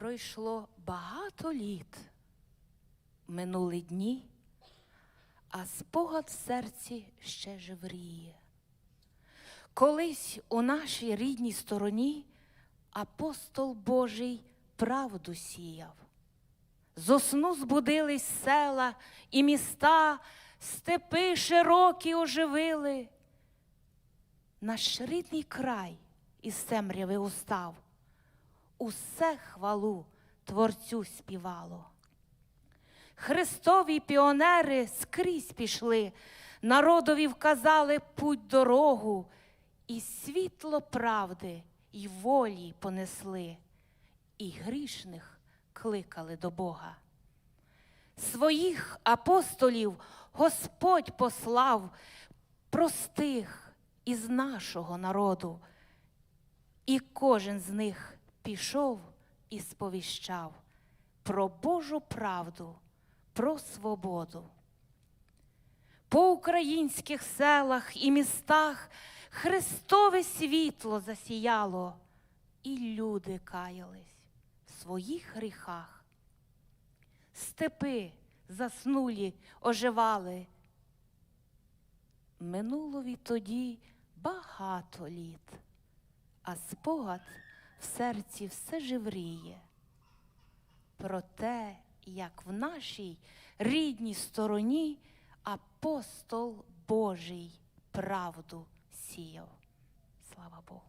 Пройшло багато літ, минули дні, а спогад в серці ще живріє. Колись у нашій рідній стороні апостол Божий правду сіяв. Зо сну збудились села і міста, степи широкі оживили. Наш рідний край із темряви устав, усе хвалу Творцю співало. Христові піонери скрізь пішли, народові вказали путь дорогу, і світло правди й волі понесли, і грішних кликали до Бога. Своїх апостолів Господь послав простих із нашого народу, і кожен з них пішов і сповіщав про Божу правду, про свободу. По українських селах і містах Христове світло засіяло, і люди каялись в своїх гріхах. Степи заснулі, оживали. Минуло відтоді багато літ, а спогад в серці все живріє. Про те, як в нашій рідній стороні апостол Божий правду сіяв. Слава Богу.